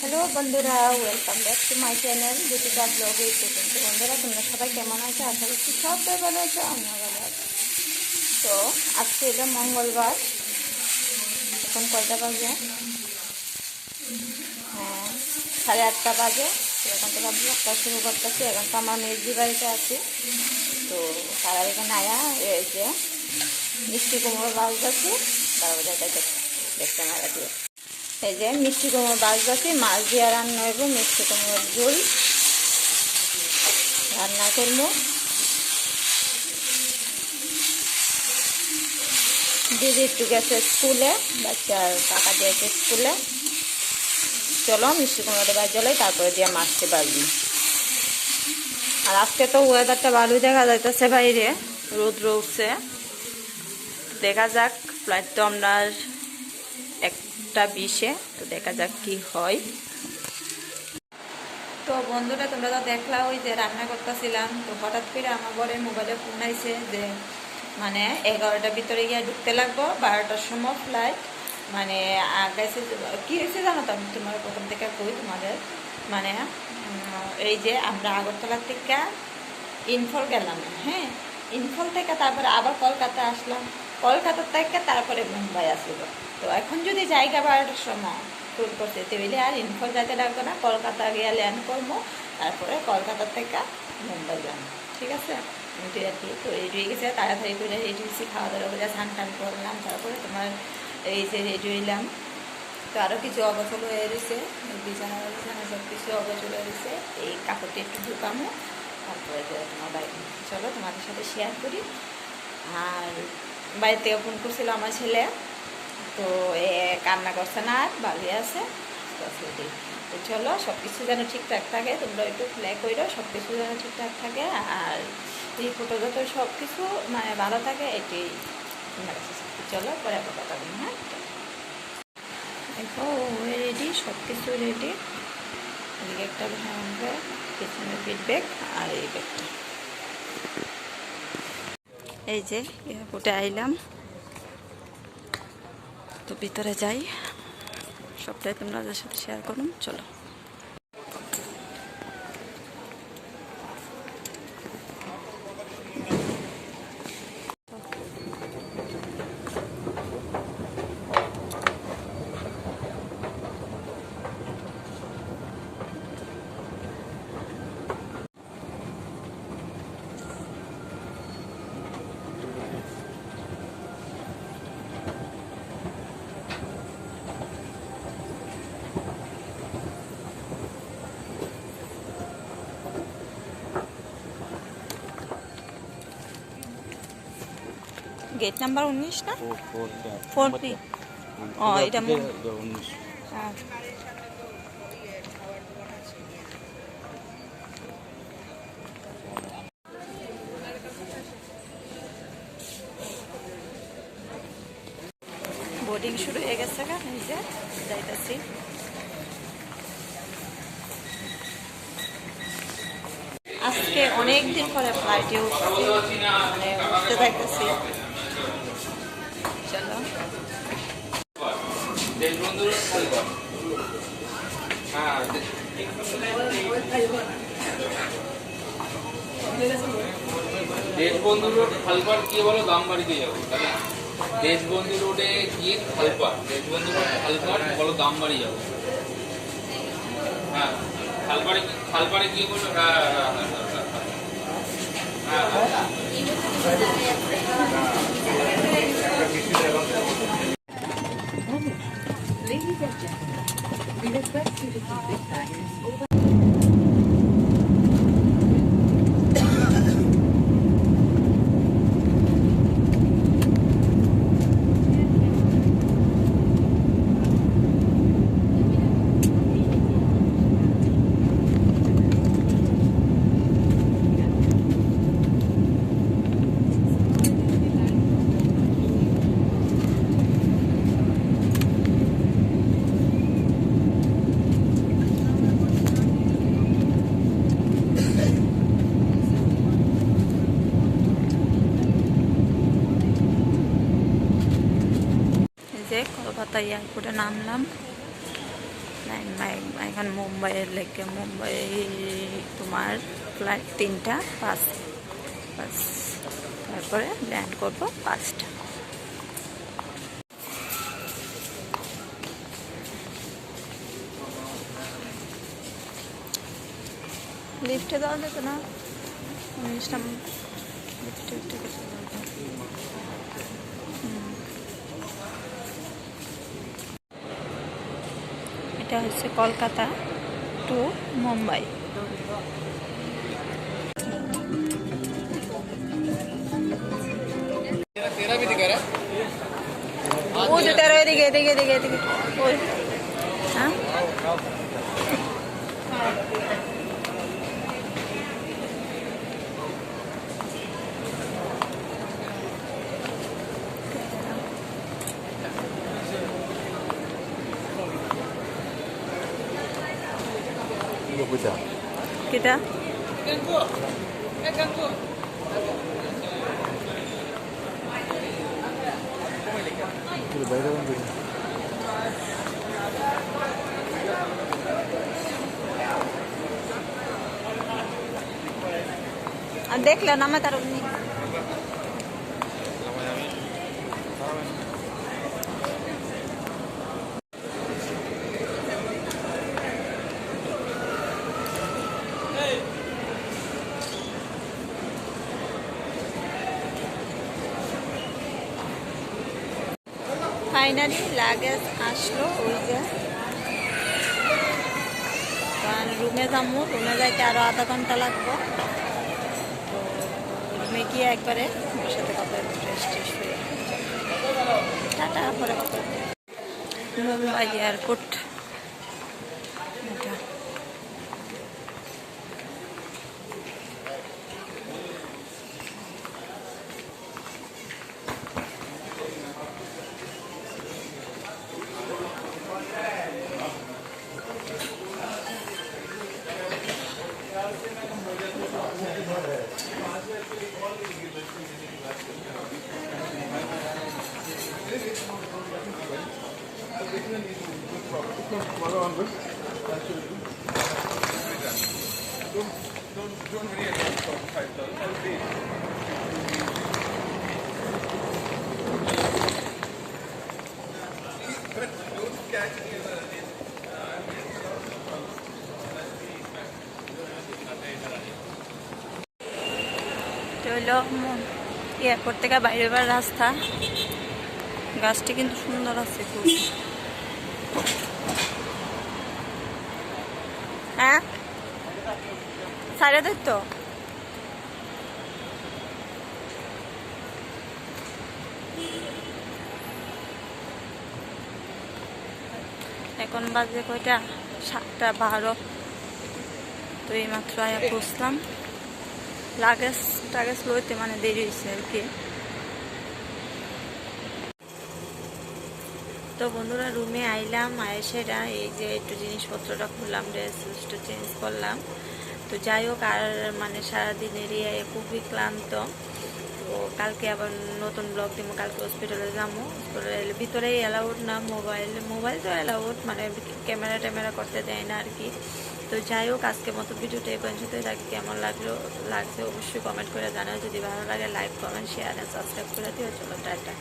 Hello বন্ধুরা, welcome back to my channel Deepika blog এই পর্যন্ত বন্ধুরা, তোমরা সবাই কেমন আছো? আশা করছি সবাই ভালো আছো, আমিও ভালো আছি। তো, আজকে এটা মঙ্গলবার। এখন কয়টা বাজে? হ্যাঁ সাড়ে আটটা বাজে। এখন তো থেকে ব্লগটা শুরু করতেছি, এখন তো আমার মেজদি বাড়িতে আছি। তো তারা এখানে আয়া যে মিষ্টি কুমড়ো বাস যাচ্ছে তারপরে এটা দেখতে মারা দিয়ে। এই যে মিষ্টি কুমড়ো বাস যাচ্ছে মাছ দিয়ে রান্না হইব মিষ্টি কুমড়োর ঝোল। রান্না করব। দিদি একটু গেছে স্কুলে, বাচ্চার কাকা দিয়েছে স্কুলে। চলো মিষ্টি কুমড়োটা বাজ জ্বলাই তারপরে দিয়ে মাছতে পারবি আর আজকে তো ওয়েদারটা ভালোই দেখা যাইতেছে বাইরে, রোদ উঠছে দেখা যাক ফ্লাইট তো আমরা একটা বিশে তো দেখা যাক কি হয়। তো বন্ধুরা, তোমরা তো দেখলা ওই যে রান্না করতেছিলাম, তো হঠাৎ করে আমার বরে মোবাইলে ফোন আইছে যে মানে এগারোটার ভিতরে গিয়ে ঢুকতে লাগবো, বারোটার সময় ফ্লাইট মানে আগাইছে কি হয়েছে জানো তো? আমি তোমার প্রথম থেকে কই তোমাদের মানে এই যে আমরা আগরতলার থেকে ইনফল গেলাম হ্যাঁ? ইনফল থেকে তারপরে আবার কলকাতা আসলাম কলকাতার থেকে তারপরে মুম্বাই আসলো। তো এখন যদি জায়গা বারোটার সময় ট্যুর করতে তেলে আর ইনফল যাইতে লাগবে না, কলকাতা গিয়ে ল্যান্ড করব, তারপরে কলকাতা থেকে মুম্বাই যাব, ঠিক আছে? এটাই আর কি, তো রেডি হয়ে গেছে, তাড়াতাড়ি করে রেডি হয়েছি খাওয়া দাওয়া করে স্নান টান করলাম, তারপরে তোমার এই যে রেডি হইলাম, তো আরও কিছু অগচল হয়ে রয়েছে বিছানা বিছানা সব কিছু অগচল হয়ে রয়েছে এই কাপড়টা একটু ঢুকামো, তারপরে তোমার বাড়ি, চলো তোমাদের সাথে শেয়ার করি। আর বাড়ি থেকে ফোন করছিল আমার ছেলে তো এ কান্না করছে না, আর ভালোই আছে। তো চলো সব কিছু যেন ঠিকঠাক থাকে, তোমরা একটু ফ্লাই করো সব কিছু যেন ঠিকঠাক থাকে, আর এই যত সব কিছু মানে ভালো থাকে চাই। চলো, পরে আবার কথা বলি হ্যাঁ? দেখো রেডি সব কিছু রেডি এদিকে একটা হ্যান্ড পিছনে ফিডব্যাক আর এই ব্যাগটা এই যে এয়ারপোর্টে আইলাম। তো ভিতরে যাই। সবটাই তোমরা সাথে শেয়ার করুন চলো। গেট নাম্বার উনিশ না? ফোরটি ও এটা হ্যাঁ। বোর্ডিং শুরু হয়ে গেছে গা যে যাইতেছি। আজকে অনেকদিন পরে ফ্লাইটে উঠছি মানে উঠতে যাইতেছি। দেশবন্ধু রোড খালপার গিয়ে বলো? দামবাড়িতে যাব, তাহলে দেশবন্ধু রোডে গিয়ে খালপার দেশবন্ধু রোড খালপার বলো? দামবাড়ি যাব। হ্যাঁ খালপাড়ে কি- খালপাড়ে গিয়ে বলো? হ্যাঁ হ্যাঁ হ্যাঁ হ্যাঁ হ্যাঁ হ্যাঁ এই যে কলকাতা এয়ারপোর্টে নামলাম। এখন মুম্বাইয়ের লেগে মুম্বাই তোমার ফ্লাইট তিনটা পাঁচ পাঁচ তারপরে ল্যান্ড করব পাঁচটা। লিফটে দেওয়া যেত না? জিনিসটা লিফটে এটা হচ্ছে কলকাতা টু মুম্বাই। ওই যে তেরো এদিকে এদিকে এদিকে। ওই হ্যাঁ? কিটা? আর দেখলে নামে তার ফাইনালি লাগেজ আসলো, ওই যে। রুমে যাব, রুমে যাইতে আরও আধা ঘণ্টা লাগবো। তো রুমে গিয়ে একবারে সাথে কথা ফ্রেশ টাটা, পরে কথা এয়ারপোর্ট হইল এয়ারপোর্ট থেকে বাইরে বার রাস্তা। গাছটি কিন্তু সুন্দর আছে খুব হ্যাঁ সাইডে দেখতো এখন বাজে কয়টা? সাতটা বারো। তো এইমাত্র আয়া বসলাম। লাগেজ টাগেজ লইতে মানে দেরি হয়েছে আর কি। তো বন্ধুরা, রুমে আইলাম আয়েসেরা এই যে একটু জিনিসপত্রটা খুললাম ড্রেস একটু চেঞ্জ করলাম। তো যাই হোক, আর মানে সারাদিনেরই খুবই ক্লান্ত। তো কালকে আবার নতুন ব্লগ দিব, কালকে হসপিটালে যাব। হসপিটালের ভিতরেই অ্যালাউড না মোবাইল মোবাইল তো অ্যালাউড মানে ক্যামেরা ট্যামেরা করতে দেয় না আর কি। তো যাই হোক আজকে মতো ভিডিওটা এই পর্যন্ত তাকে কেমন লাগল, লাগছে অবশ্যই কমেন্ট করে জানাও। যদি ভালো লাগে লাইক কমেন্ট শেয়ার সাবস্ক্রাইব করে দিও। চলো, টাটা।